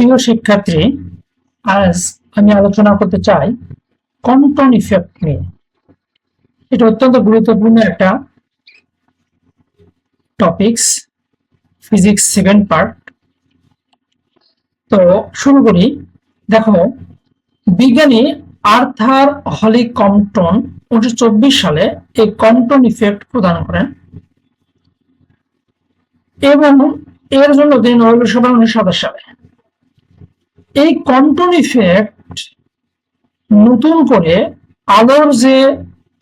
প্রিয় শিক্ষার্থী, আজ আমি আলোচনা করতে চাই কন্টন ইফেক্ট নিয়ে। এটা অত্যন্ত গুরুত্বপূর্ণ একটা টপিকস ফিজিক্স সেকেন্ড পার্ট তো শুরু করি। দেখো, বিজ্ঞানী আর্থার হলি কম্পটন উনিশশো চব্বিশ সালে এই কম্পটন ইফেক্ট প্রদান করেন। এবং এর জন্য তিনি নোবেল সভা উনিশশো সাতাশ সালে। এই কন্ট্রোল ইফেক্ট নতুন করে আলোর যে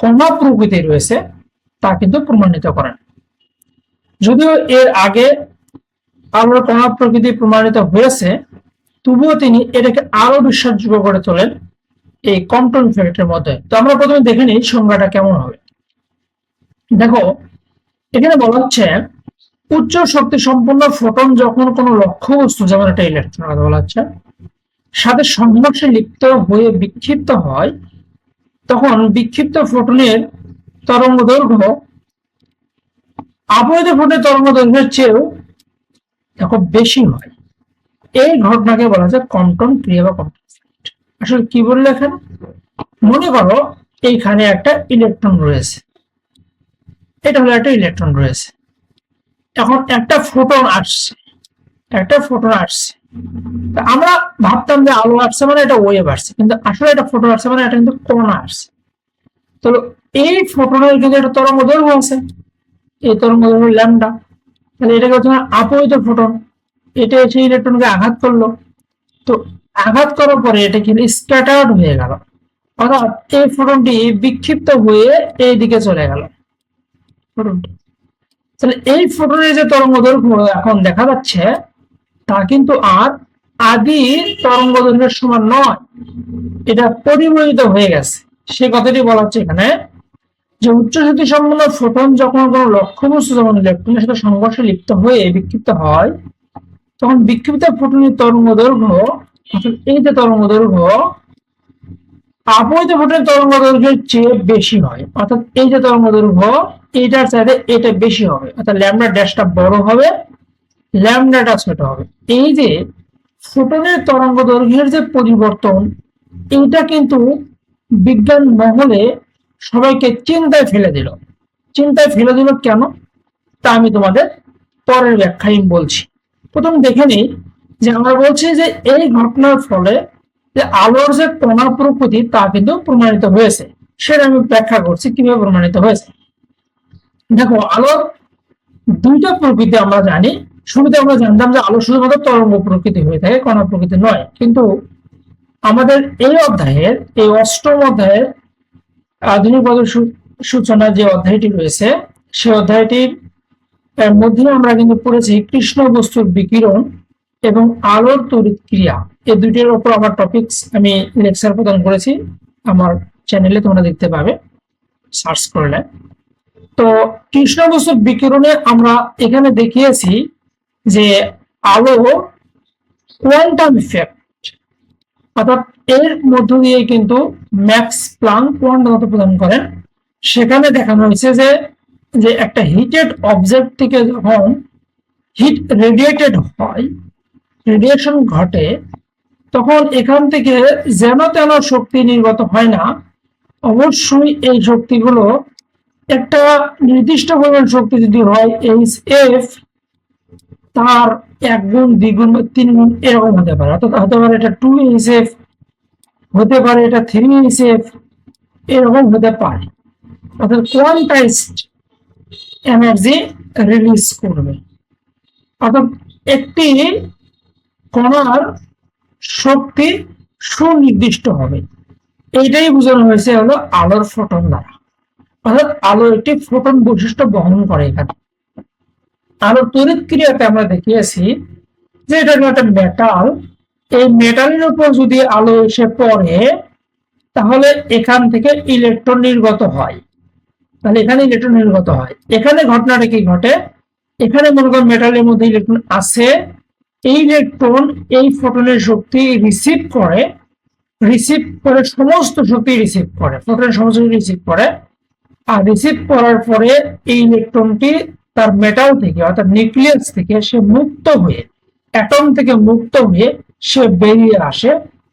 কণা প্রকৃতি রয়েছে, তা কিন্তু প্রমাণিত করেন যদিও এর আগে আলোর কণা প্রকৃতি প্রমাণিত হয়েছে, তবুও তিনি এটাকে আরও বিশ্বাসযোগ্য করে তোলেন এই কন্ট্রোল ইফেক্টের মধ্যে। তো আমরা প্রথমে দেখে নিই সংজ্ঞাটা কেমন হবে। দেখো, এখানে বলা হচ্ছে উচ্চ শক্তি সম্পন্ন ফোটন যখন কোনো লক্ষ্য বস্তু যেমন একটা ইলেকট্রন বলা হচ্ছে সাথে সংঘর্ষে লিপ্ত হয়ে বিক্ষিপ্ত হয়, তখন বিক্ষিপ্ত ফোটনের তরঙ্গ দৈর্ঘ্য আবহিত ফোটনের তরঙ্গ দৈর্ঘ্যের চেয়েও দেখো বেশি হয়। এই ঘটনাকে বলা যায় কন্টন ক্রিয়া বা কন্টন আসলে কি বলল এখানে? মনে করো এইখানে একটা ইলেকট্রন রয়েছে। এটা হলো একটা ইলেকট্রন রয়েছে। এখন একটা ফোটন আসছে। একটা ফোটন আসছে। আমরা ভাবতাম যে আলো আসছে মানে এটা ওয়েভ আসছে, কিন্তু আসলে এটা ফোটন আসছে মানে এটা কিন্তু কণা আসছে। তো এই ফোটনের কিন্তু একটা তরঙ্গ দৈর্ঘ্য আছে। এই তরঙ্গ দৈর্ঘ্য ল্যামডা তাহলে এটাকে হচ্ছে আপহিত ফোটন এটা এসে ইলেকট্রনকে আঘাত করল। তো আঘাত করার পরে এটা কিন্তু স্ক্যাটার্ড হয়ে গেল। অর্থাৎ এই ফোটনটি বিক্ষিপ্ত হয়ে এই দিকে চলে গেল। ফোটনটি তাহলে এই ফোটনের যে তরঙ্গ দৈর্ঘ্য এখন দেখা যাচ্ছে তা কিন্তু আর আদি তরঙ্গ দৈর্ঘ্যের সমান নয়। এটা পরিবর্তিত হয়ে গেছে। সে কথাটি বলা হচ্ছে এখানে যে উচ্চ শক্তি সম্পন্ন ফোটন যখন কোনো লক্ষ্যবস্তু যেমন ইলেকট্রনের সাথে সংঘর্ষে লিপ্ত হয়ে বিক্ষিপ্ত হয়, তখন বিক্ষিপ্ত ফোটনের তরঙ্গ দৈর্ঘ্য, অর্থাৎ এই যে তরঙ্গ দৈর্ঘ্য আপহিত ফোটনের তরঙ্গ দৈর্ঘ্যের চেয়ে বেশি হয়। অর্থাৎ এই যে তরঙ্গ দৈর্ঘ্য, এইটার চাইতে এটা বেশি হবে। অর্থাৎ ল্যামডা ড্যাশটা বড় হবে ল্যামডাটা ছোট হবে। এই যে ফোটনের তরঙ্গ দৈর্ঘ্যের যে পরিবর্তন, এইটা কিন্তু বিজ্ঞান মহলে সবাইকে চিন্তায় ফেলে দিল। চিন্তায় ফেলে দিল কেন? তা আমি তোমাদের পরের ব্যাখ্যায় বলছি। প্রথম দেখে নিই যে আমরা বলছি যে এই ঘটনার ফলে যে আলোর যে কণা প্রকৃতি, তা কিন্তু প্রমাণিত হয়েছে। সেটা আমি ব্যাখ্যা করছি, কীভাবে প্রমাণিত হয়েছে? দেখো, আলোর দুইটা প্রকৃতি আমরা জানি। শুরুতে আমরা জানতাম যে আলো শুধুমাত্র তরঙ্গ প্রকৃতি হয়ে থাকে, কণা প্রকৃতি নয়। কিন্তু আমাদের এই অধ্যায়ের, এই অষ্টম অধ্যায়ের আধুনিক পদের সূচনা যে অধ্যায়টি রয়েছে সেই অধ্যায়টির মধ্যে আমরা কিন্তু পড়েছি কৃষ্ণ বস্তুর বিকিরণ এবং আলোর তড়িৎ ক্রিয়া। এই দুইটির ওপর আমার টপিকস আমি লেকচার প্রদান করেছি। আমার চ্যানেলে তোমরা দেখতে পাবে। সার্চ করলে। তো কৃষ্ণ বস্তুর বিকিরণে আমরা এখানে দেখিয়েছি যে আলো কোয়ান্টাম ইফেক্ট অর্থাৎ এর মধ্য দিয়ে কিন্তু ম্যাক্স প্লাং কোয়ান্টাম প্রদান করেন। সেখানে দেখানো হয়েছে যে যে একটা হিটেড অবজেক্ট থেকে যখন হিট রেডিয়েটেড হয় রেডিয়েশন ঘটে, তখন এখান থেকে যেন তেন শক্তি নির্গত হয় না, অবশ্যই এই শক্তিগুলো একটা নির্দিষ্ট পরিমাণ শক্তি যদি হয় এইচ এফ তার এক গুণ দ্বিগুণ বা তিন গুণ এরকম হতে পারে। অর্থাৎ হতে পারে এটা টু এইচ এফ হতে পারে এটা থ্রি এইচ এফ এরকম হতে পারে। অর্থাৎ কোয়ান্টাইজড এনার্জি রিলিজ করবে। অর্থাৎ একটি কণার শক্তি সুনির্দিষ্ট হবে। এইটাই বোঝানো হয়েছে হলো আলোর ফোটন দ্বারা। অর্থাৎ আলো একটি ফোটন বৈশিষ্ট্য বহন করে এখানে। আলোর তড়িৎ ক্রিয়াতে আমরা দেখিয়েছি যে এটা একটা মেটাল এই মেটালের উপর যদি আলো এসে পড়ে, তাহলে এখান থেকে ইলেকট্রন নির্গত হয়। তাহলে এখানে ইলেকট্রন নির্গত হয়। এখানে ঘটনাটা কি ঘটে? এখানে মনে করো মেটালের মধ্যে ইলেকট্রন আছে। এই ইলেকট্রন এই ফোটনের শক্তি রিসিভ করে রিসিভ করে সমস্ত শক্তি রিসিভ করে। ফোটনের সমস্ত রিসিভ করে। আর রিসিভ করার পরে এই ইলেকট্রনটি তার মেটাল থেকে, অর্থাৎ নিউক্লিয়াস থেকে সে মুক্ত হয়ে, অ্যাটম থেকে মুক্ত হয়ে সে বেরিয়ে আসে।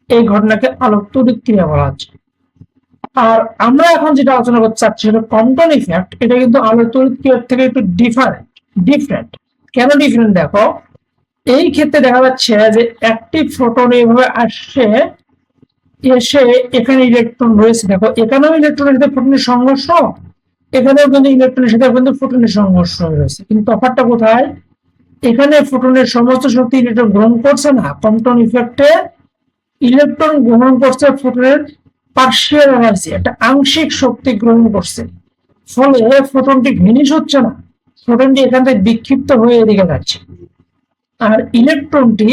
এই ঘটনাকে আলোক তড়িৎ ক্রিয়া বলা হচ্ছে। আর আমরা এখন যেটা আলোচনা করতে চাচ্ছি সেটা কম্পন ইফেক্ট। এটা কিন্তু আলোক ক্রিয়ার থেকে একটু ডিফারেন্ট ডিফারেন্ট কেন ডিফারেন্ট দেখো? এই ক্ষেত্রে দেখা যাচ্ছে যে একটি ফোটন এইভাবে আসছে, এসে এখানে ইলেকট্রন রয়েছে। দেখো, এখানেও ইলেকট্রনের সাথে ফোটনের সংঘর্ষ এখানেও কিন্তু ইলেকট্রনের সাথে কিন্তু ফোটনের সংঘর্ষ রয়েছে। কিন্তু তফাৎটা কোথায়? এখানে ফোটনের সমস্ত শক্তি ইলেকট্রন গ্রহণ করছে না কম্পন ইফেক্টে ইলেকট্রন গ্রহণ করছে ফোটনের পার্শিয়াল এনার্জি একটা আংশিক শক্তি গ্রহণ করছে। ফলে ফোটনটি ভিনিশ হচ্ছে না ফোটনটি এখান থেকে বিক্ষিপ্ত হয়ে এদিকে যাচ্ছে। আর ইলেকট্রনটি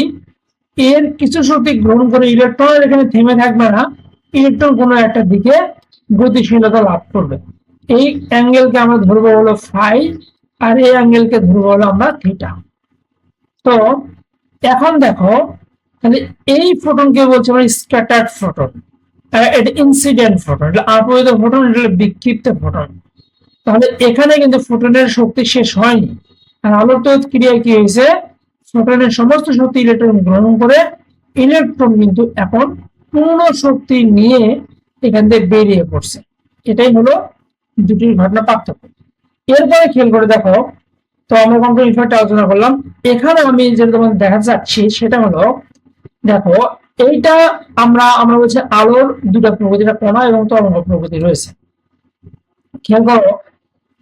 এর কিছু শক্তি গ্রহণ করে ইলেকট্রন এখানে থেমে থাকবে না ইলেকট্রন কোনো একটা দিকে গতিশীলতা লাভ করবে। এই অ্যাঙ্গেলকে আমরা ধরবো হলো ফাই, আর এই অ্যাঙ্গেলকে ধরবো হলো আমরা থিটা। তো এখন দেখো, তাহলে এই ফোটনকে বলছে আমরা স্ক্যাটার্ড ফোটন এটা ইনসিডেন্ট ফোটন, এটা আপরিত ফোটন, এটা বিক্ষিপ্ত ফোটন। তাহলে এখানে কিন্তু ফোটনের শক্তি শেষ হয়নি। আর তড়িৎ ক্রিয়া কি হয়েছে? ফোটনের সমস্ত শক্তি ইলেকট্রন গ্রহণ করে ইলেকট্রন কিন্তু এখন পূর্ণ শক্তি নিয়ে এখান থেকে বেরিয়ে পড়ছে। এটাই হলো দুটির ঘটনা পার্থক্য। এরপরে খেয়াল করে দেখো, তো আমরা কম্পিউটার ইফেক্ট আলোচনা করলাম। এখানে আমি যেটা তোমাদের দেখা যাচ্ছি, সেটা হলো, দেখো, এইটা আমরা আমরা বলছি আলোর দুটা প্রকৃতিটা কণা এবং তরঙ্গ প্রকৃতি রয়েছে। খেয়াল করো,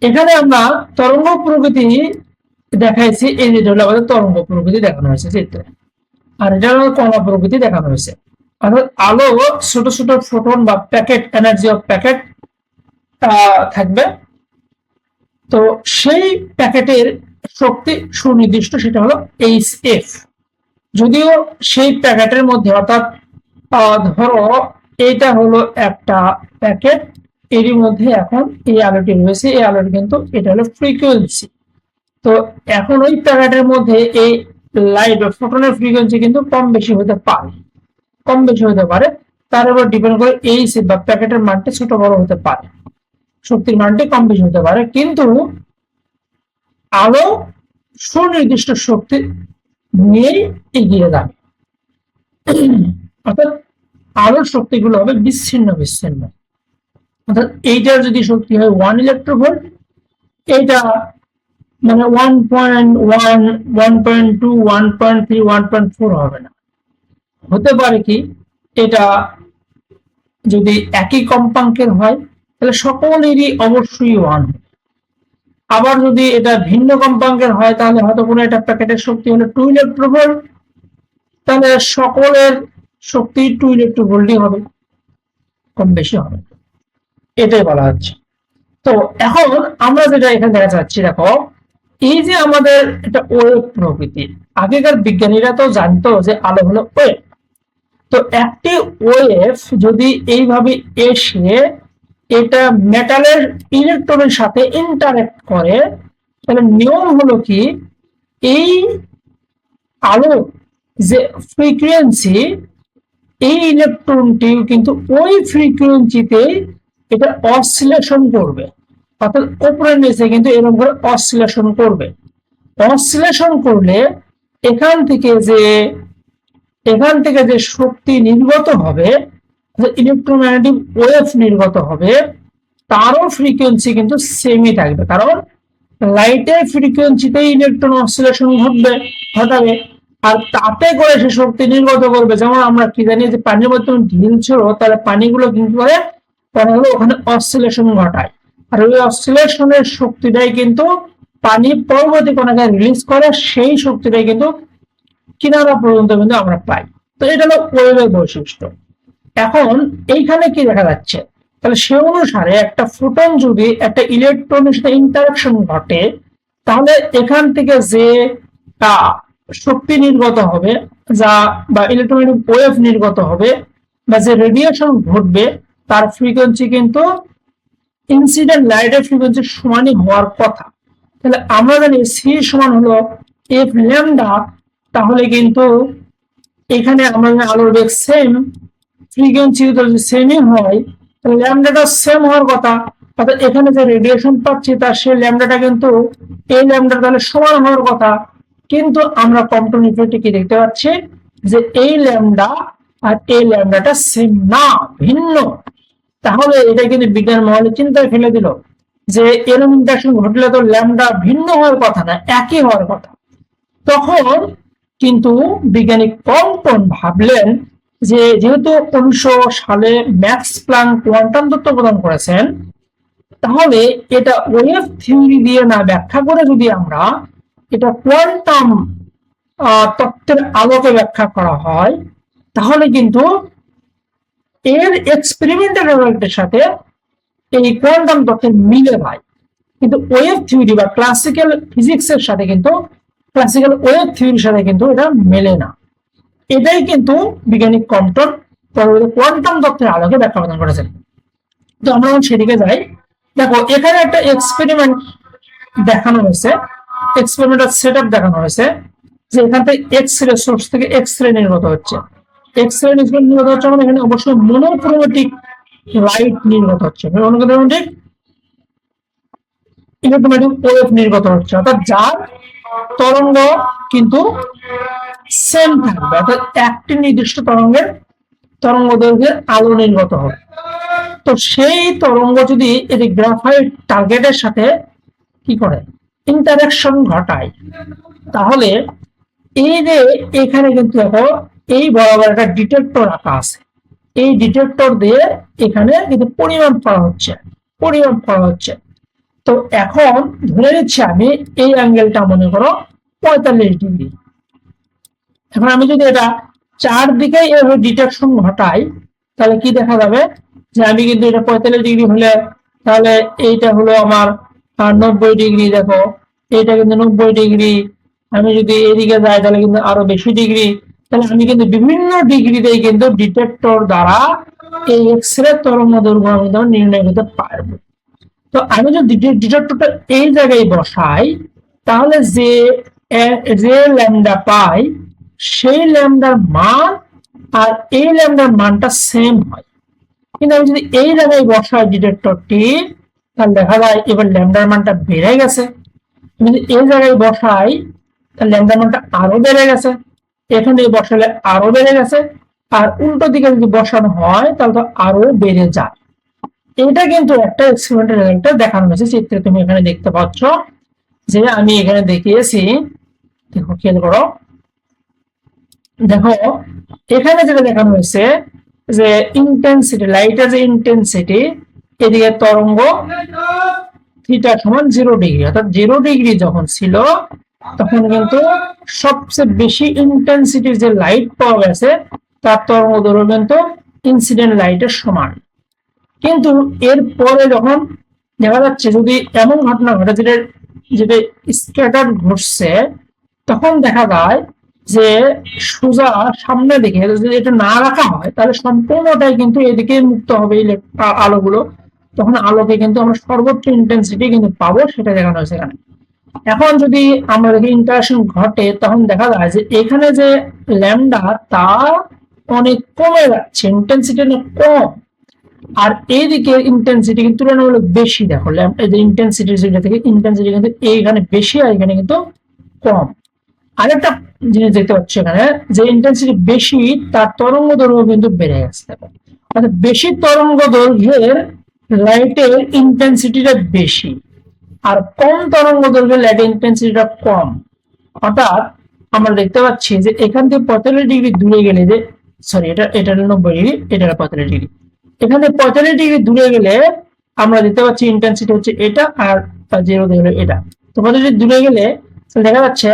এখানে আমরা তরঙ্গ প্রকৃতি দেখাইছি, এই যেটা হলো আমাদের তরঙ্গ প্রকৃতি দেখানো হয়েছে চিত্রে আর এটা হলো কণা প্রকৃতি দেখানো হয়েছে। অর্থাৎ আলো ছোট ছোট ফোটন বা প্যাকেট এনার্জি অফ প্যাকেট থাকবে। তো সেই প্যাকেটের শক্তি সুনির্দিষ্ট সেটা হলো এইচ এফ যদিও সেই প্যাকেটের মধ্যে অর্থাৎ ধরো এইটা হলো একটা প্যাকেট, এরই মধ্যে এখন এই আলোটি রয়েছে, এই আলোটি কিন্তু এটা হলো ফ্রিকোয়েন্সি তো এখন ওই প্যাকেটের মধ্যে এই লাইট বা ফোটনের ফ্রিকোয়েন্সি কিন্তু কম বেশি হতে পারে, কম বেশি হতে পারে। তার উপর ডিপেন্ড করে এই বা প্যাকেটের মানটি ছোট বড় হতে পারে। শক্তির মানটি কম বেশি হতে পারে। কিন্তু আলো সুনির্দিষ্ট শক্তি নিয়েই এগিয়ে যাবে। অর্থাৎ আলোর শক্তিগুলো হবে বিচ্ছিন্ন বিচ্ছিন্ন। অর্থাৎ এইটার যদি শক্তি হয় ওয়ান ইলেকট্রোভোল্ট এইটা মানে one point one one point two one point three one point four হবে না। হতে পারে কি, এটা যদি একই কম্পাঙ্কের হয় তাহলে সকলেরই অবশ্যই ওয়ান আবার যদি এটা ভিন্ন কম্পাঙ্কের হয়, তাহলে হয়তো কোনো একটা প্যাকেটের শক্তি হলো টু ইলেকট্রোভোল্ট তাহলে সকলের শক্তি টু ইলেকট্রোভোল্টই হবে, কম বেশি হবে। এটাই বলা হচ্ছে। তো এখন আমরা যেটা এখানে দেখা যাচ্ছি, দেখো, এই যে আমাদের এটা ওয়েব প্রকৃতি, আগেকার বিজ্ঞানীরা তো জানতো যে আলো হলো ওয়েব তো একটি ওয়েভ যদি এইভাবে এসে এটা মেটালের ইলেকট্রনের সাথে ইন্টারেক্ট করে। তাহলে নিয়ম হলো কি? এই আলো যে ফ্রিকোয়েন্সি এই ইলেকট্রনটিও কিন্তু ওই ফ্রিকোয়েন্সিতে এটা অসিলেশন করবে। অর্থাৎ উপরে নিচে কিন্তু এরকম করে অসিলেশন করবে। অসিলেশন করলে এখান থেকে যে, এখান থেকে যে শক্তি নির্গত হবে ইলেকট্রোম্যাগনেটিক ওয়েভ নির্গত হবে, তারও ফ্রিকোয়েন্সি কিন্তু সেমই থাকবে। কারণ লাইটের ফ্রিকোয়েন্সিতে ইলেকট্রন অসিলেশন ঘটবে, ঘটাবে। আর তাতে করে সে শক্তি নির্গত করবে। যেমন আমরা কি জানি যে পানির মধ্যে ঢিল ছিল তাহলে পানিগুলো কিন্তু করে? পরে হলো ওখানে অসিলেশন ঘটায়। আর ওই অসিলেশনের শক্তিটাই কিন্তু পানি পরবর্তী কোনো রিলিজ করে, সেই শক্তিটাই কিন্তু কিনারা পর্যন্ত কিন্তু আমরা পাই। তো এটা হলো ওয়েভের বৈশিষ্ট্য। এখন এইখানে কি দেখা যাচ্ছে? তাহলে সে অনুসারে একটা ফোটন যদি একটা ইলেকট্রনের সাথে ইন্টারাকশন ঘটে, তাহলে এখান থেকে যে শক্তি নির্গত হবে, যা বা ইলেকট্রনিক ওয়েভ নির্গত হবে, বা যে রেডিয়েশন ঘটবে, তার ফ্রিকোয়েন্সি কিন্তু ইনসিডেন্ট লাইটের ফ্রিকোয়েন্সি সমানই হওয়ার কথা। তাহলে আমরা জানি সি সমান হলো এফ ল্যামডা তাহলে কিন্তু এখানে আমরা আলোর বেগ সেম ফ্রিকোয়েন্সি যদি সেমই হয়, তাহলে ল্যামডাটা সেম হওয়ার কথা, অর্থাৎ এখানে যে রেডিয়েশন পাচ্ছি তার সেই ল্যামডাটা কিন্তু এই ল্যামডা তাহলে সমান হওয়ার কথা। কিন্তু আমরা কম্পন ইফেক্টে কি দেখতে পাচ্ছি? যে এই ল্যামডা আর এই ল্যামডাটা সেম না, ভিন্ন। তাহলে এটা কিন্তু বিজ্ঞান মহলে চিন্তায় ফেলে দিল যে এরম ইন্টারশন ঘটলে তো ল্যামডা ভিন্ন হওয়ার কথা না, একই হওয়ার কথা। তখন কিন্তু বিজ্ঞানী কম্পন ভাবলেন যে যেহেতু উনিশশো সালে ম্যাক্স প্লাং কোয়ান্টাম তত্ত্ব প্রদান করেছেন, তাহলে এটা ওয়েভ থিওরি দিয়ে না ব্যাখ্যা করে যদি আমরা এটা কোয়ান্টাম তত্ত্বের আলোকে ব্যাখ্যা করা হয়, তাহলে কিন্তু এর এক্সপেরিমেন্টাল রেজাল্টের সাথে এই কোয়ান্টাম তত্ত্বের মিলে হয় কিন্তু ওয়েভ থিওরি বা ক্লাসিক্যাল ফিজিক্সের সাথে কিন্তু ক্লাসিক্যাল ওয়েভ থিওরির সাথে কিন্তু এটা মেলে না। এটাই কিন্তু বিজ্ঞানিক কম্পটন পরবর্তী কোয়ান্টাম তত্ত্বের আলোকে ব্যাখ্যা প্রদান করেছেন। তো আমরা এখন সেদিকে যাই। দেখো, এখানে একটা এক্সপেরিমেন্ট দেখানো হয়েছে। এক্সপেরিমেন্টাল সেট দেখানো হয়েছে যে এখান থেকে এক্স রে সোর্স থেকে এক্স রে নির্গত হচ্ছে। এক্স রে নির্গত হচ্ছে মানে এখানে অবশ্যই মনোক্রোমেটিক লাইট নির্গত হচ্ছে। মনোক্রোমেটিক ইলেকট্রোম্যাটিক ওয়েভ নির্গত হচ্ছে। অর্থাৎ যার তরঙ্গ কিন্তু সেম থাকবে অর্থাৎ একটি নির্দিষ্ট তরঙ্গের তরঙ্গ দৈর্ঘ্যের আলো নির্গত হবে। তো সেই তরঙ্গ যদি এটি গ্রাফাইট টার্গেটের সাথে কি করে? ইন্টারাকশন ঘটায়। তাহলে এই যে এখানে কিন্তু দেখো, এই বরাবর একটা ডিটেক্টর রাখা আছে। এই ডিটেক্টর দিয়ে এখানে কিন্তু পরিমাপ করা হচ্ছে, পরিমাপ করা হচ্ছে। তো এখন ধরে নিচ্ছি আমি এই অ্যাঙ্গেলটা মনে করো পঁয়তাল্লিশ ডিগ্রি। এখন আমি যদি এটা চারদিকে এভাবে ডিটেকশন ঘটাই, তাহলে কি দেখা যাবে? যে আমি কিন্তু এটা পঁয়তাল্লিশ ডিগ্রি হলে, তাহলে এইটা হলো আমার নব্বই ডিগ্রি, দেখো। এইটা কিন্তু নব্বই ডিগ্রি। আমি যদি এদিকে যাই, তাহলে কিন্তু আরও বেশি ডিগ্রি। তাহলে আমি কিন্তু বিভিন্ন ডিগ্রিতে কিন্তু ডিটেক্টর দ্বারা এই এক্স রে তরঙ্গ দৈর্ঘ্য আমি নির্ণয় করতে পারব। তো আমি যদি ডিটেক্টরটা এই জায়গায় বসাই, তাহলে যে যে ল্যামডা পাই সেই ল্যামডার মান আর এই ল্যামডার মানটা সেম হয়। কিন্তু আমি যদি এই জায়গায় বসাই ডিটেক্টরটি তাহলে দেখা যায় এবার ল্যামডার মানটা বেড়ে গেছে। যদি এই জায়গায় বসাই, তাহলে ল্যামডার মানটা আরও বেড়ে গেছে। এখানে বসালে আরও বেড়ে গেছে। আর উল্টো দিকে যদি বসানো হয়, তাহলে তো আরও বেড়ে যায়। এটা কিন্তু একটা এক্সপেরিমেন্টাল রেজাল্টটা দেখানো হয়েছে। চিত্রে তুমি এখানে দেখতে পাচ্ছ যে আমি এখানে দেখিয়েছি, দেখো, খেয়াল করো। দেখো, এখানে যেটা দেখানো হয়েছে, যে ইন্টেন্সিটি লাইটের যে ইন্টেন্সিটি এদিকে তরঙ্গ থিটা সমান জিরো ডিগ্রি অর্থাৎ জিরো ডিগ্রি যখন ছিল, তখন কিন্তু সবচেয়ে বেশি ইন্টেন্সিটির যে লাইট পাওয়া গেছে, তার তরঙ্গ দৈর্ঘ্য কিন্তু ইনসিডেন্ট লাইটের সমান। কিন্তু এর পরে যখন দেখা যাচ্ছে, যদি এমন ঘটনা ঘটে যেটা যেটা স্ক্যাটার ঘটছে, তখন দেখা যায় যে সোজা সামনে দিকে যদি এটা না রাখা হয়, তাহলে সম্পূর্ণটাই কিন্তু এদিকে মুক্ত হবে আলোগুলো। তখন আলোকে কিন্তু আমরা সর্বোচ্চ ইন্টেন্সিটি কিন্তু পাবো, সেটা দেখানো হয়েছে এখানে। এখন যদি আমরা দেখি ইন্টারাকশন ঘটে, তখন দেখা যায় যে এখানে যে ল্যামডা তা অনেক কমে যাচ্ছে ইন্টেন্সিটি অনেক কম। আর এইদিকে ইন্টেন্সিটি কিন্তু তুলনামূলক বেশি, দেখো যে ইন্টেন্সিটি যেটা থেকে ইন্টেন্সিটি কিন্তু এইখানে বেশি আর এখানে কিন্তু কম। আরেকটা জিনিস দেখতে পাচ্ছি এখানে, যে ইন্টেন্সিটি বেশি, তার তরঙ্গ দৈর্ঘ্য কিন্তু বেড়ে গেছে। অর্থাৎ বেশি তরঙ্গ দৈর্ঘ্যের লাইটের ইন্টেন্সিটিটা বেশি, আর কম তরঙ্গ দৈর্ঘ্যের লাইটের ইন্টেন্সিটিটা কম। অর্থাৎ আমরা দেখতে পাচ্ছি যে এখান থেকে পঁয়তাল্লিশ ডিগ্রি দূরে গেলে যে সরি এটা এটা নব্বই ডিগ্রি, এটা পঁয়তাল্লিশ ডিগ্রি। এখান থেকে পঁয়তাল্লিশ ডিগ্রি দূরে গেলে আমরা দেখতে পাচ্ছি ইন্টেন্সিটি হচ্ছে এটা আর জিরো এটা। তো পঁয়তাল্লিশ দূরে গেলে দেখা যাচ্ছে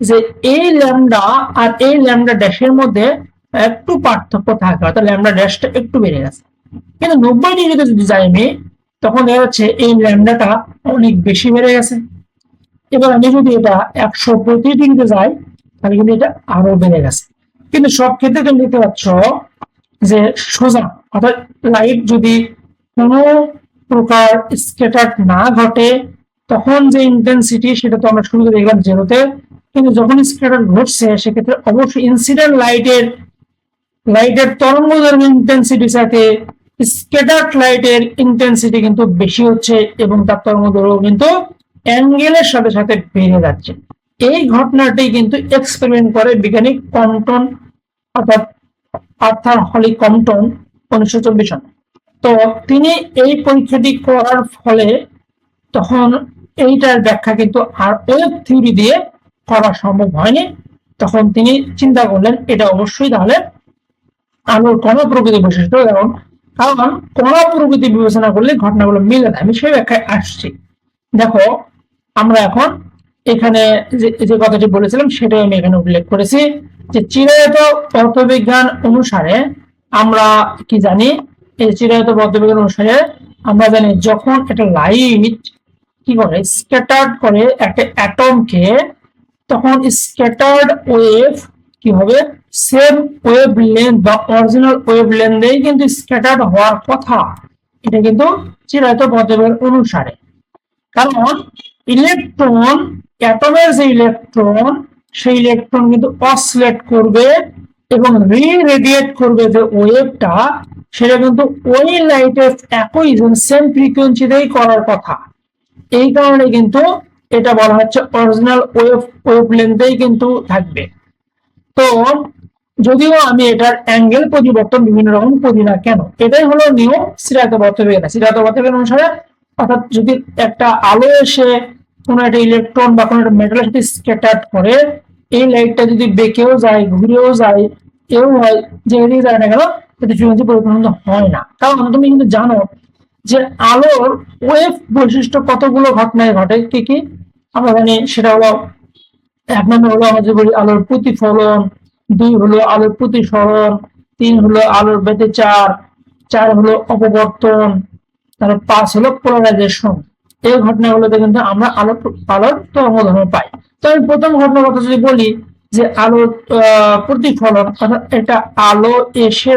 যে এই ল্যামডা আর এই ল্যামডা ড্যাশের মধ্যে একটু পার্থক্য থাকে, অর্থাৎ ল্যামডা ড্যাশটা একটু বেড়ে গেছে। কিন্তু নব্বই ডিগ্রিতে যদি যাই আমি, তখন দেখা যাচ্ছে এই ল্যামডাটা অনেক বেশি বেড়ে গেছে। এবার আমি যদি এটা একশো পঁয়ত্রিশ ডিগ্রিতে যাই, তাহলে কিন্তু এটা আরও বেড়ে গেছে। কিন্তু সব ক্ষেত্রে তুমি দেখতে পাচ্ছ যে সোজা, অর্থাৎ লাইট যদি কোনো প্রকার স্কেটার না ঘটে, তখন যে ইন্টেন্সিটি সেটা তো আমরা শুরুতে দেখলাম জিরোতে কিন্তু যখন স্কেটার ঘটছে, সেক্ষেত্রে অবশ্যই ইনসিডেন্ট লাইটের লাইটের তরঙ্গ দৈর্ঘ্য ইন্টেন্সিটির সাথে স্কেটার লাইটের ইন্টেন্সিটি কিন্তু বেশি হচ্ছে এবং তার তরঙ্গ দৈর্ঘ্য কিন্তু অ্যাঙ্গেলের সাথে সাথে বেড়ে যাচ্ছে। এই ঘটনাটি কিন্তু এক্সপেরিমেন্ট করে বিজ্ঞানী কন্টন অর্থাৎ আর্থার হলি কমটন উনিশশো চব্বিশ সনে তো তিনি এই পরীক্ষাটি করার ফলে তখন এইটার ব্যাখ্যা কিন্তু আর ওয়েব থিওরি দিয়ে করা সম্ভব হয়নি, তখন তিনি চিন্তা করলেন, এটা অবশ্যই তাহলে আলোর কণ প্রকৃতি বৈশিষ্ট্য এবং কারণ কণ প্রকৃতি বিবেচনা করলে ঘটনাগুলো মিলে না? আমি সেই ব্যাখ্যায় আসছি। দেখো, আমরা এখন এখানে যে কথাটি বলেছিলাম, সেটাই আমি এখানে উল্লেখ করেছি যে চিরায়ত পদার্থবিজ্ঞান অনুসারে আমরা কি জানি? এই চিরায়ত পদার্থবিজ্ঞান অনুসারে আমরা জানি যখন একটা লাইট কি করে স্ক্যাটার্ড করে একটা অ্যাটমকে তখন স্ক্যাটার্ড ওয়েভ কি হবে? সেম ওয়েভ লেন্থ বা অরিজিনাল ওয়েভ লেন্থেই কিন্তু স্ক্যাটার্ড হওয়ার কথা। এটা কিন্তু চিরায়ত পদার্থবিজ্ঞান অনুসারে। কারণ ইলেকট্রন অ্যাটমের যে ইলেকট্রন সেই ইলেকট্রন কিন্তু অসিলেট করবে এবং রি রেডিয়েট করবে যে ওয়েভটা সেটা কিন্তু ওই লাইটের একই সেম ফ্রিকোয়েন্সিতেই করার কথা। এই কারণে কিন্তু এটা বলা হচ্ছে অরিজিনাল ওয়েভ ওয়েভ লেন্থেই কিন্তু থাকবে। তো যদিও আমি এটার অ্যাঙ্গেল পরিবর্তন বিভিন্ন রকম করি না কেন, এটাই হলো নিয়ম সিরাত বর্তবিজ্ঞান সিরাত বর্তবিজ্ঞান অনুসারে অর্থাৎ যদি একটা আলো এসে কোনো একটা ইলেকট্রন বা কোনো একটা মেটালের সাথে স্ক্যাটার্ড করে, এই লাইটটা যদি বেঁকেও যায় ঘুরেও যায় কেউ হয়, যে যেদিকে যায় না কেন এতে ফ্রিকোয়েন্সি পরিবর্তন হয় না। কারণ তুমি কিন্তু জানো যে আলোর ওয়েভ বৈশিষ্ট্য কতগুলো ঘটনায় ঘটে, কি কি? আমরা জানি সেটা হলো, এক নম্বর হলো আমরা যে বলি আলোর প্রতিফলন, দুই হলো আলোর প্রতিসরণ, তিন হলো আলোর ব্যতিচার, চার চার হলো অপবর্তন, তারপর পাঁচ হলো পোলারাইজেশন এই ঘটনাগুলোতে কিন্তু আমরা আলোর আলোর তরঙ্গ ধর্ম পাই। তো আমি প্রথম ঘটনার কথা যদি বলি যে আলোর প্রতিফলন, অর্থাৎ এটা আলো এসে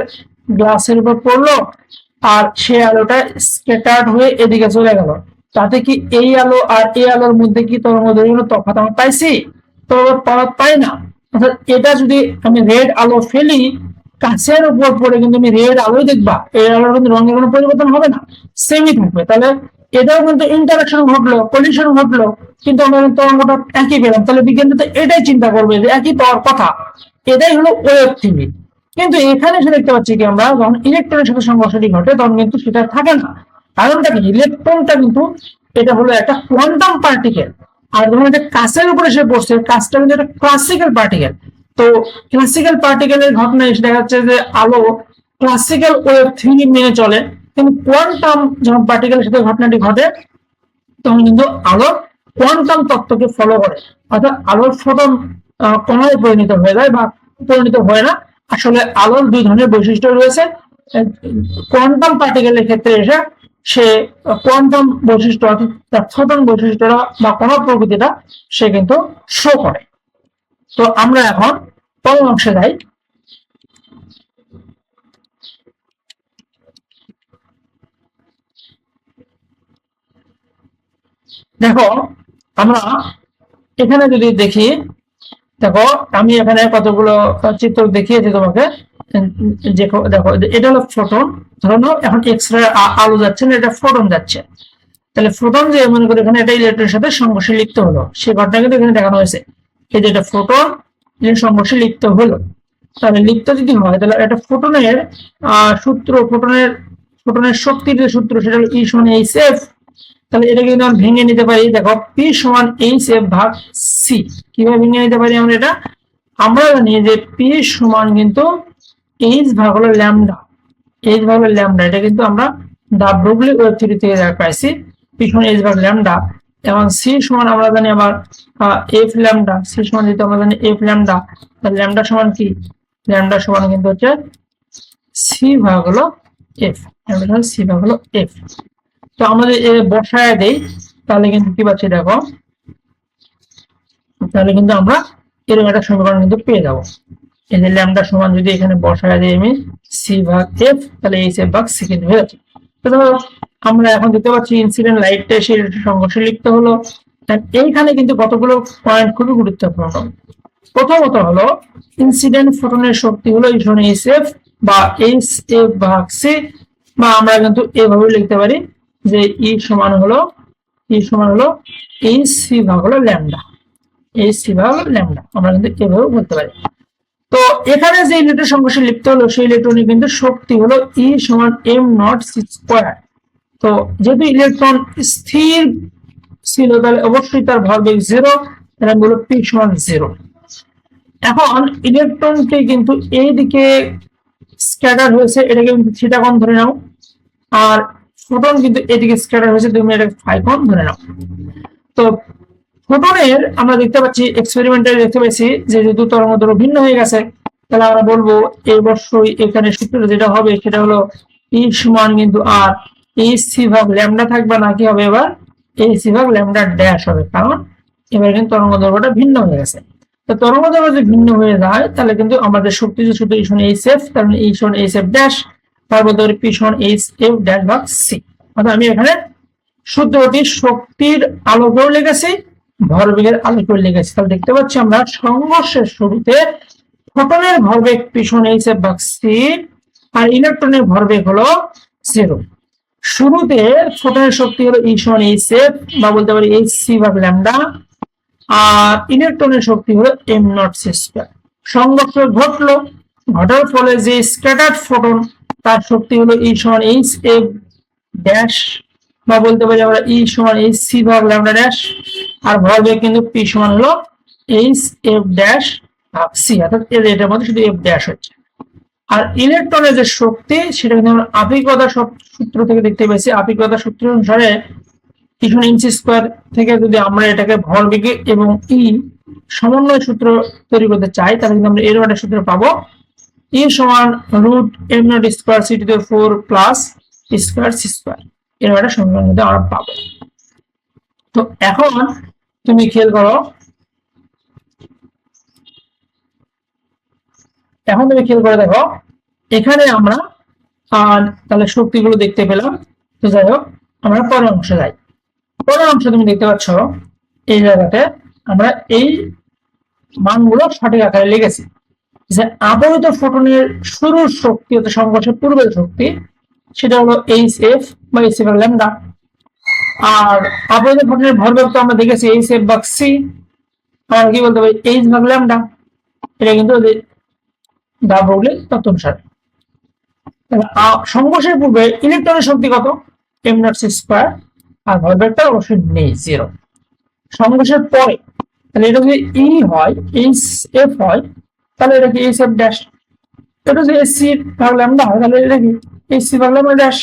গ্লাসের উপর পড়ল আর সে আলোটা স্কেটার্ড হয়ে এদিকে চলে গেল। তাতে কি এই আলো আর এই আলোর মধ্যে কি তরঙ্গ দৈর্ঘ্য তফাৎ আমরা পাইছি? তো তফাৎ পাই না। অর্থাৎ এটা যদি আমি রেড আলো ফেলি, কাছের উপর পড়ে কিন্তু আমি রেড আলোই দেখবা। এই আলোর কিন্তু রঙের কোনো পরিবর্তন হবে না। সেমই থাকবে। তাহলে এটাও কিন্তু ইন্টারাকশন ঘটলো পলিউশন ঘটলো, কিন্তু আমরা তরঙ্গটা একই পেলাম, তাহলে বিজ্ঞানী তো এটাই চিন্তা করবে যে একই পাওয়ার কথা। এটাই হলো ওয়েব থিওরি কিন্তু এখানে এসে দেখতে পাচ্ছি কি আমরা? যখন ইলেকট্রনের সাথে সংঘর্ষটি ঘটে, তখন কিন্তু সেটা থাকে না। কারণটা কি ইলেকট্রনটা কিন্তু এটা হলো একটা কোয়ান্টাম পার্টিকেল আর যখন এটা কাছের উপরে এসে বসছে কাজটা কিন্তু একটা ক্লাসিক্যাল পার্টিকেল তো ক্লাসিক্যাল পার্টিকেলের ঘটনা এসে দেখা যাচ্ছে যে আলো ক্লাসিক্যাল ওয়েভ থিওরি মেনে চলে। কিন্তু কোয়ান্টাম যখন পার্টিকেলের সাথে ঘটনাটি ঘটে, তখন কিন্তু আলো কোয়ান্টাম তত্ত্বকে ফলো করে। অর্থাৎ আলোর ফোটন কণায় পরিণত হয়ে যায় বা পরিণত হয় না। আসলে আলোর দুই ধরনের বৈশিষ্ট্য রয়েছে। কোয়ান্টাম পার্টিকেলের ক্ষেত্রে এসে সে কোয়ান্টাম বৈশিষ্ট্য অর্থাৎ ফোটন বৈশিষ্ট্যটা বা কণা প্রকৃতিটা সে কিন্তু শো করে। তো আমরা এখন পরের অংশে যাই। দেখো, আমরা এখানে যদি দেখি দেখো, আমি এখানে কতগুলো চিত্র দেখিয়েছি তোমাকে। দেখো, এটা হলো ফোটন। ধরো এখন এক্স রে আলো যাচ্ছে না, এটা ফোটন যাচ্ছে। তাহলে ফোটন যে মনে করি এখানে এটা ইলেকট্রনের সাথে সংঘর্ষে লিপ্ত হলো, সেই ঘটনা কিন্তু এখানে দেখানো হয়েছে। এই যে এটা ফোটন সংঘর্ষে লিপ্ত হলো। তাহলে লিপ্ত যদি হয়, তাহলে একটা ফোটনের সূত্র, ফোটনের ফোটনের শক্তির যে সূত্র, সেটা হলো ই সমান এইচ এফ তাহলে এটা কিন্তু আমরা ভেঙে নিতে পারি, দেখো পি সমান এইচ এফ ভাগ সি কীভাবে ভেঙে নিতে পারি আমরা এটা? আমরা জানি যে পি সমান কিন্তু এইচ ভাগ হলো ল্যামডা। এইচ ভাগ হলো ল্যামডা। এটা কিন্তু আমরা দা ব্রুগলি ওয়েব থিওরি থেকে যা পাইছি পি সমান এইচ ভাগ ল্যামডা। এবং সি সমান আমরা জানি আবার এফ ল্যামডা। সি সমান যেহেতু আমরা জানি এফ ল্যামডা, তাহলে ল্যামডা সমান কি? ল্যামডা সমান কিন্তু হচ্ছে সি ভাগ হলো এফ ল্যামডা সমান সি ভাগ হলো এফ তো আমরা যদি এ বসায় দেই তাহলে কিন্তু কি পাচ্ছি দেখো? তাহলে কিন্তু আমরা এরকম একটা সমীকরণ কিন্তু পেয়ে যাব। এই যে ল্যামডা সমান যদি এখানে বসায় দিই আমি সি ভাগ এফ তাহলে এইচ এফ ভাগ সি কিন্তু হয়ে যাচ্ছে তো ধরো আমরা এখন দেখতে পাচ্ছি ইনসিডেন্ট লাইটটা এসে সংঘর্ষে লিপ্ত হলো। এইখানে কিন্তু কতগুলো পয়েন্ট খুবই গুরুত্বপূর্ণ। প্রথমত হলো ইনসিডেন্ট ফোটনের শক্তি হলো ইসন এইচ এফ বা এইচ এফ ভাগ সি বা আমরা কিন্তু এভাবে লিখতে পারি যে ই সমান হলো, ই সমান হলো এইচ সি ভাগ হলো ল্যামডা। এই সি ভাগ হলো ল্যামডা। আমরা কিন্তু এভাবে বলতে পারি। তো এখানে যে ইলেকট্রন সংঘর্ষে লিপ্ত হলো, সেই ইলেকট্রনের কিন্তু শক্তি হলো ই সমান এম নট সি স্কোয়ার। তো যেহেতু ইলেকট্রন স্থির ছিল, তাহলে অবশ্যই তার ভরবেগ জিরো তাহলে বলব পি সমান জিরো এখন ইলেকট্রনকে কিন্তু এই দিকে স্ক্যাটার হয়েছে, এটাকে কিন্তু থিটা কোণ ধরে নাও। আর ফোটন কিন্তু এদিকে স্ক্যাটার হয়েছে, তুমি এটাকে ফাই কোণ ধরে নাও। তো ফোটনের আমরা দেখতে পাচ্ছি এক্সপেরিমেন্টে দেখতে পাচ্ছি, যে যেহেতু তরঙ্গ দৈর্ঘ্য ভিন্ন হয়ে গেছে, তাহলে আমরা বলব এই অবশ্যই এখানে সূত্র যেটা হবে, সেটা হলো ই সমান কিন্তু আর এই সি ভাগ ল্যামডা থাকবে না, কি হবে এবার? এই সি ভাগ ল্যামডা ড্যাশ হবে, কারণ এবার কিন্তু তরঙ্গ দৈর্ঘ্যটা ভিন্ন হয়ে গেছে। তো তরঙ্গ দৈর্ঘ্য যদি ভিন্ন হয়ে যায়, তাহলে কিন্তু আমাদের শক্তি যে শুধু এই সমান এইচ এফ তার মানে এই সমান এইচ এফ ড্যাশ তারপর ধরে পি সমান এইচ এফ ড্যাশ ভাগ সি অর্থাৎ আমি এখানে সূত্রটি শক্তির আলো করে লিখেছি, ভরবেগের আলো করে লিখেছি। তাহলে দেখতে পাচ্ছি আমরা সংঘর্ষের শুরুতে ফোটনের ভরবেগ পিছন এইচ এফ ভাগ সি আর ইলেকট্রনের ভরবেগ হলো জিরো শুরুতে ফোটনের শক্তি হলো ই সমান এইচ এফ বা বলতে পারি এইচ সি ভাগ ল্যামডা আর ইলেকট্রনের শক্তি হলো এম নট সি স্কোয়ার সংঘর্ষ ঘটলো, ঘটার ফলে যে স্ক্যাটার্ড ফোটন তার শক্তি হলো ই সমান এইচ এফ ড্যাশ বা বলতে পারি আমরা ই সমান এইচ সি ভাগ ল্যামডা ড্যাশ আর ভরবেগ কিন্তু পি সমান হলো এইচ এফ ড্যাশ ভাগ সি অর্থাৎ এটার মধ্যে শুধু এফ ড্যাশ হচ্ছে। আর ইলেকট্রনের যে শক্তি, সেটা কিন্তু আমরা আপেক্ষিকতা সূত্র থেকে দেখতে পেয়েছি। আপেক্ষিকতা সূত্র অনুসারে কিছু ইঞ্চি স্কোয়ার থেকে যদি আমরা এটাকে ভরবেগে এবং ই সমন্বয় সূত্র তৈরি করতে চাই, তাহলে কিন্তু আমরা এর একটা সূত্র পাবো ই সমান root M naught square C two four plus square C square এর একটা সমীকরণ কিন্তু আমরা পাবো। তো এখন তুমি খেয়াল করো, এখন তুমি খেয়াল করে দেখো, এখানে আমরা আর তাহলে শক্তিগুলো দেখতে পেলাম। তো যাই হোক, আমরা পরের অংশে যাই। পরের অংশে তুমি দেখতে পাচ্ছ, এই জায়গাতে আমরা এই মানগুলো সঠিক আকারে লিখেছি। আবহিত ফোটনের শুরুর শক্তি হতে সংঘর্ষের পূর্বের শক্তি, সেটা হলো এইচ এফ বা এইচ এফ ল্যামডা। আর আবহিত ফোটনের ভরবেগ তো আমরা দেখেছি এইচ এফ ভাগ সি আর কি বলতে পারি এইচ ভাগ ল্যামডা। এটা কিন্তু দাবরগুলির তত্ত্ব অনুসারে তাহলে, আ- সংঘর্ষের পূর্বে ইলেকট্রনের শক্তি কত? এম নট সি স্কোয়ার আর ভরবেগটা অবশ্যই নেই জিরো সংঘর্ষের পরে, তাহলে এটা যদি ই হয় এইচ এফ হয় তাহলে এটা কি এইচ এফ ড্যাশ এটা যদি এস সি ভাগ ল্যামডা হয় তাহলে এটা কি? এইচ সি ভাগ ল্যামডা ড্যাশ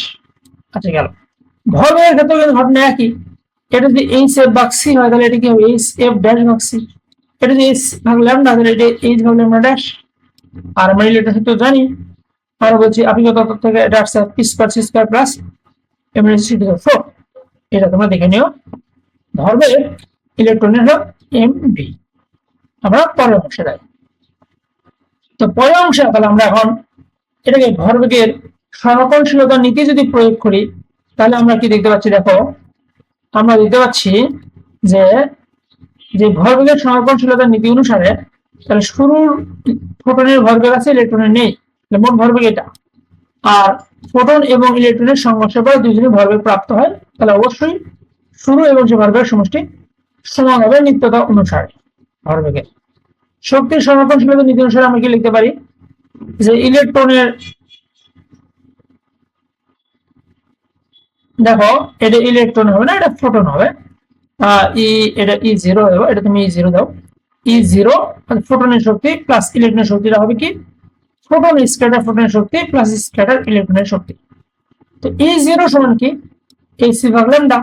আচ্ছা গেল। ভরবেগের ক্ষেত্রে কিন্তু ঘটনা একই। এটা যদি এইচ এফ ভাগ সি হয় তাহলে এটা কি হবে? এইচ এফ ড্যাশ ভাগ সি এটা যদি এইচ ভাগ ল্যামডা তাহলে এটা এইচ ভাগ ল্যামডা ড্যাশ আর আমরা এটা তো জানি। আর বলছি আপেক্ষিক তত্ত্ব থেকে এটা আসছে P square C square plus MNC two four এটা তোমরা দেখে নিও। ধর্মের ইলেকট্রনের হলো এম বি আমরা পরের অংশে যাই। তো পরের অংশে তাহলে আমরা এখন এটাকে ভরবেগের সরকনশীলতার নীতি যদি প্রয়োগ করি, তাহলে আমরা কি দেখতে পাচ্ছি? দেখো, আমরা দেখতে পাচ্ছি যে যে ভরবেগের সরকনশীলতার নীতি অনুসারে তাহলে শুরুর ফোটনের ভরবেগ আছে, ইলেকট্রনের নেই। মোট ভরবেগ এটা। আর ফোটন এবং ইলেকট্রনের সংঘর্ষের পরে দুজনই ভরবেগ প্রাপ্ত হয়, তাহলে অবশ্যই শুরু এবং সে ভরবেগের সমষ্টি সমান হবে নিত্যতা অনুসারে ভরবেগের। শক্তির সংরক্ষণশীলতা নীতি অনুসারে আমরা কি লিখতে পারি? যে ইলেকট্রনের দেখো, এটা ইলেকট্রন হবে না, এটা ফোটন হবে। ই এটা ই জিরো দেবো এটা তুমি ই জিরো দাও ই জিরো ফোটনের শক্তি প্লাস ইলেকট্রনের শক্তিটা হবে কি? ফোটন স্ক্যাটার ফোটনের শক্তি প্লাস স্ক্যাটার ইলেকট্রনের শক্তি। তো ই জিরো সমান কি? এই সি ভাগ ল্যামডা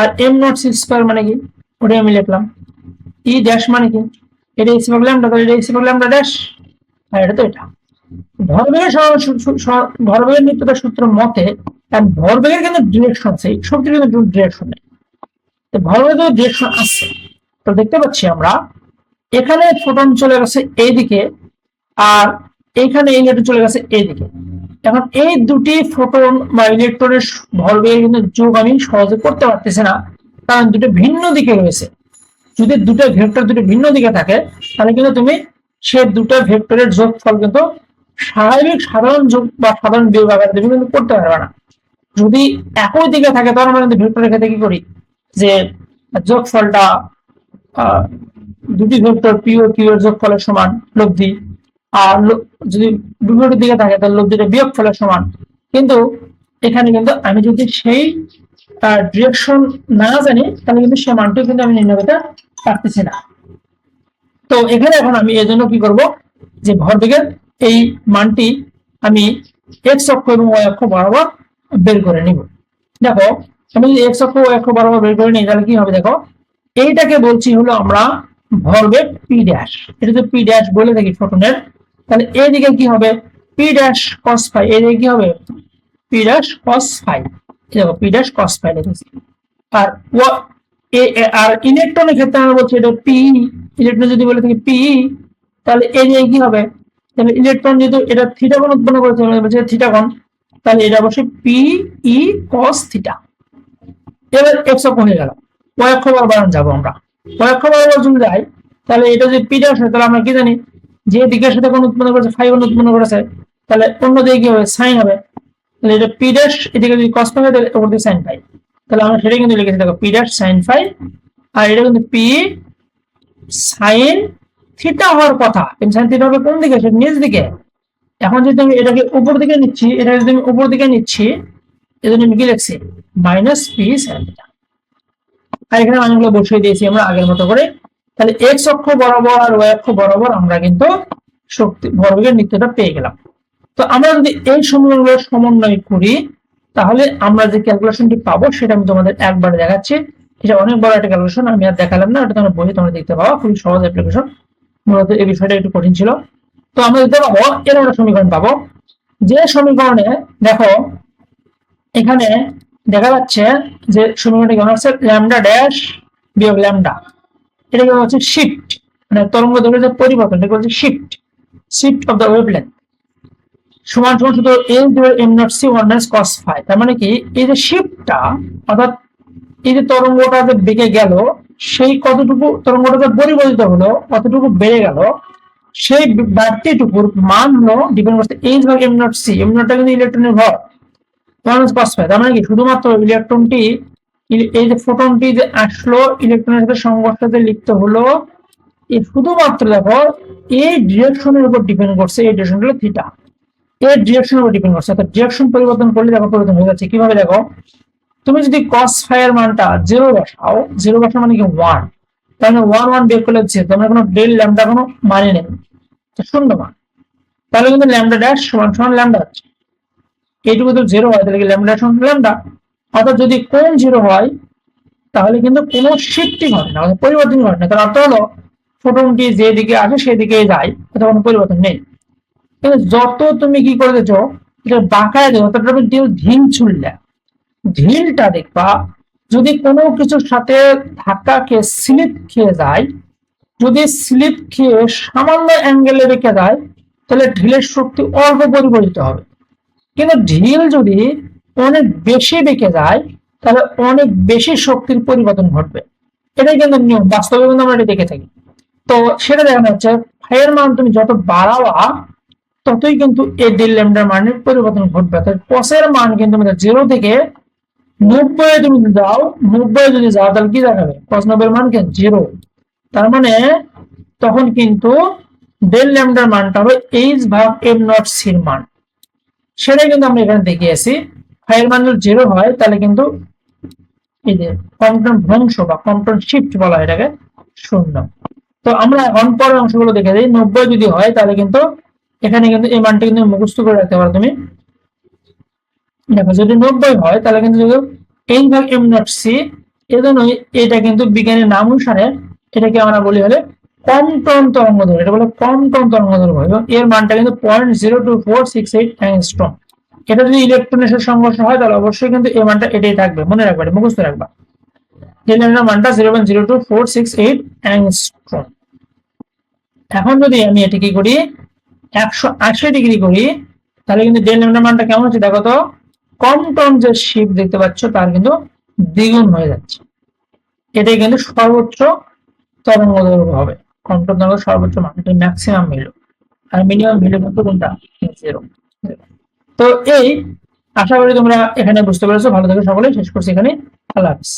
আর এম নট সি স্কোয়ার মানে কি? ওটাই আমি লিখলাম। ই ড্যাশ মানে কি? এটা এসি ভাগ এটা ড্যাশ আর এটা তো এটা। ভরবেগের ভরবেগের নিত্যতার সূত্র মতে কারণ ভরবেগের কিন্তু ডিরেকশন আছে শক্তির কিন্তু ডিরেকশন নেই। তো ভরবেগের ডিরেকশন আছে। তো দেখতে পাচ্ছি আমরা, এখানে ফোটন চলে গেছে এইদিকে, আর এইখানে ইলেকট্রন চলে গেছে এইদিকে। এখন এই দুটি ফোটন বা ইলেকট্রনের ভরবেগের কিন্তু যোগ আমি সহজে করতে পারতেছি না, কারণ দুটো ভিন্ন দিকে রয়েছে। যদি দুটো ভেক্টর দুটো ভিন্ন দিকে থাকে, তাহলে কিন্তু তুমি সে দুটো ভেক্টরের যোগফল কিন্তু স্বাভাবিক সাধারণ যোগ বা সাধারণ বিয়োগ আকারে তুমি কিন্তু করতে পারবে না। যদি একই দিকে থাকে তখন আমরা কিন্তু ভেক্টরের ক্ষেত্রে কি করি যে যোগফলটা দুটি ভেক্টর পি ও কিউ এর যোগফলের সমান লব্ধি, আর যদি বিপরীত দিকে থাকে, তাহলে লোভ দুটো বিয়োগ ফলের সমান। কিন্তু এখানে কিন্তু আমি যদি সেই ডিরেকশন না জানি, তাহলে কিন্তু সেই মানটি কিন্তু আমি নির্ণয় করতে পারতেছি না। তো এখানে এখন আমি এর জন্য কি করব? যে ভরবেগের এই মানটি আমি এক্স অক্ষ এবং ওয়াই অক্ষ বরাবর বের করে নিব। দেখো, আমি যদি এক্স অক্ষ ওয়াই অক্ষ বরাবর বের করে নিই, তাহলে কি হবে দেখো? এইটাকে বলছি হলো আমরা ভরবেগ পি ড্যাশ এটা যদি পি ড্যাশ বলে থাকি ফোটনের তাহলে এদিকে কি হবে? পি ড্যাশ কস ফাই এদিকে কি হবে? পি ড্যাশ কস ফাই দেখো পি ড্যাশ কস আর আর ইলেকট্রনের ক্ষেত্রে আমরা বলছি এটা পি ইলেকট্রন যদি বলে থাকি পি তাহলে এ দিয়ে কি হবে? তাহলে ইলেকট্রন যেহেতু এটা উৎপন্ন করেছে তাহলে এটা অবশ্যই পি ই কস থিটা এবার এক্স অক্ষ হয়ে গেল ওয়াই অক্ষ বরাবর যাব আমরা। ওয়াই অক্ষ বরাবর যদি যাই, তাহলে এটা যদি পি ড্যাশ হয়, তাহলে আমরা কি জানি? যে দিকের সাথে কোণ উৎপন্ন করেছে ফাই কোণ উৎপন্ন করেছে, তাহলে অন্য দিকে কি হবে? সাইন হবে। তাহলে এটা পি ড্যাশ এদিকে যদি কস পাই তাহলে ওপর দিকে সাইন পাই তাহলে আমরা সেটা কিন্তু লিখেছি, দেখো পি ড্যাশ সাইন ফাই আর এটা কিন্তু পি সাইন থিটা হওয়ার কথা। কিন্তু সাইন থিটা হবে কোন দিকে? সেটা নিচ দিকে। এখন যদি আমি এটাকে উপর দিকে নিচ্ছি এটা যদি আমি উপর দিকে নিচ্ছি এজন্য আমি কি লিখছি? মাইনাস পি সাইন থিটা আর এখানে মানগুলো বসিয়ে দিয়েছি আমরা আগের মতো করে। তাহলে এক্স অক্ষ বরাবর আর ওয়াই অক্ষ বরাবর আমরা কিন্তু শক্তি ভরবেগের নিত্যটা পেয়ে গেলাম। তো আমরা যদি এই সমীকরণগুলো সমন্বয় করি, তাহলে আমরা যে ক্যালকুলেশনটি পাবো, সেটা আমি তোমাদের একবারে দেখাচ্ছি। এটা অনেক বড় একটা ক্যালকুলেশন আমি আর দেখালাম না এটা তোমরা বই তোমরা দেখতে পাবো খুবই সহজ অ্যাপ্লিকেশন মূলত এই বিষয়টা একটু কঠিন ছিল। তো আমরা দেখতে পাবো, এর একটা সমীকরণ পাবো। যে সমীকরণে দেখো, এখানে দেখা যাচ্ছে যে সমীকরণটি কেমন হচ্ছে ল্যামডা ড্যাশ বিয়োগ ল্যামডা এটাকে হচ্ছে শিফট মানে তরঙ্গ দৈর্ঘ্যের পরিবর্তন এটা হচ্ছে shift shift of the wavelength সমান সমান শুধু L divide M nought C one minus cos phi তার মানে কি? এই যে শিফটটা অর্থাৎ এই যে তরঙ্গটা যে বেঁকে গেল, সেই কতটুকু তরঙ্গটা যে পরিবর্তিত হলো কতটুকু বেড়ে গেল, সেই বাড়তিটুকুর মান হলো ডিপেন্ড করছে এইচ ভাগ এম নট সি এম নটটা কিন্তু ইলেকট্রনের ভর মাইনাস কস ফাই তার মানে কি? শুধুমাত্র ইলেকট্রনটি এই যে ফোটনটি যে আসলো ইলেকট্রনের সাথে সংঘর্ষতে লিপ্ত হলো, এই শুধুমাত্র দেখো এই ডিরেকশনের উপর ডিপেন্ড করছে, এই ডিরেকশন হলো থিটা এর ডিরেকশনের উপর ডিপেন্ড করছে। অর্থাৎ ডিরেকশন পরিবর্তন করলে দেখো পরিবর্তন হয়ে যাচ্ছে। কীভাবে দেখো? তুমি যদি কস ফাই এর মানটা জিরো বসাও জিরো বসাও মানে কি ওয়ান তাহলে ওয়ান ওয়ান বের করলে হচ্ছে তোমরা কোনো ডেল ল্যামডা কোনো মানে নেই। তো শূন্য মান। তাহলে কিন্তু ল্যামডা ড্যাশ সমান সমান ল্যামডা হচ্ছে। এইটুকু তো জিরো হয়, তাহলে কি ল্যামডা সমান ল্যামডা অর্থাৎ যদি কোন জিরো হয়, তাহলে কিন্তু কোনো শিফটিং হবে না পরিবর্তন হবে না। তার অর্থ হলো ফোটনটি যেদিকে আসে সেদিকে যায় অথবা কোনো পরিবর্তন নেই। যত তুমি কি করে দিচ্ছ এটা বাঁকায় দেবো তত তুমি ঢিল ছুড়লে, ঢিলটা দেখবা, যদি কোনো কিছুর সাথে ধাক্কা খেয়ে স্লিপ খেয়ে যায়, যদি স্লিপ খেয়ে সামান্য অ্যাঙ্গেলে রেখে যায়, তাহলে ঢিলের শক্তি অল্প পরিবর্তিত হবে। কিন্তু ঢিল যদি অনেক বেশি বেঁকে যায়, তাহলে অনেক বেশি শক্তির পরিবর্তন ঘটবে। এটাই কিন্তু নিয়ম, বাস্তবে কিন্তু আমরা এটা দেখে থাকি। তো সেটা দেখানো হচ্ছে ফাইয়ের মান তুমি যত বাড়াবা ততই কিন্তু এই ডেল ল্যামডার মানের পরিবর্তন ঘটবে। অর্থাৎ কসের মান কিন্তু আমাদের জিরো থেকে নব্বই তুমি যদি যাও নব্বই যদি যাও, তাহলে কি দেখাবে? কস নব্বই মান কি? জিরো তার মানে তখন কিন্তু ডেল ল্যামডার মানটা হবে এইচ ভাগ এম নট সির মান। সেটাই কিন্তু আমরা এখানে দেখিয়েছি। ফাইয়ের মান যদি জিরো হয়, তাহলে কিন্তু এই যে কম্পন ভ্রংশ বা কম্পন শিফট বলা হয় এটাকে শূন্য। তো আমরা এখন পরের অংশগুলো দেখে দিই। নব্বই যদি হয়, তাহলে কিন্তু এখানে কিন্তু এই মানটা কিন্তু মুখস্থ করে রাখতে পারো তুমি। দেখো, যদি নব্বই হয়, তাহলে কিন্তু এইচ ভাগ এম নট সি এটা কিন্তু বিজ্ঞানের নাম অনুসারে এটাকে আমরা বলি হলে কম টন তরঙ্গ দৈর্ঘ্য এটা বলে কম টন তরঙ্গ দৈর্ঘ্য এবং এর মানটা কিন্তু point zero two four six eight angstrom এটা যদি ইলেকট্রনের সাথে সংঘর্ষ হয়, তাহলে অবশ্যই কিন্তু এই মানটা এটাই থাকবে। মনে রাখবে এটা, মুখস্থ রাখবা। মানটা zero point zero two four six eight angstrom এখন যদি আমি এটি কি করি একশো আশি ডিগ্রি করি তাহলে কিন্তু ডেল ল্যামডার মানটা কেমন হচ্ছে দেখো তো, কম টন যে শিপ দেখতে পাচ্ছ, তার কিন্তু দ্বিগুণ হয়ে যাচ্ছে। এটাই কিন্তু সর্বোচ্চ তরঙ্গ দৈর্ঘ্য হবে টন তরঙ্গ সর্বোচ্চ মান এটা ম্যাক্সিমাম ভ্যালু আর মিনিমাম ভ্যালু কিন্তু কোনটা? জিরো তো এই, আশা করি তোমরা এখানে বুঝতে পেরেছ। ভালো থেকে সকলে। শেষ করছি এখানে। আল্লাহ হাফিজ।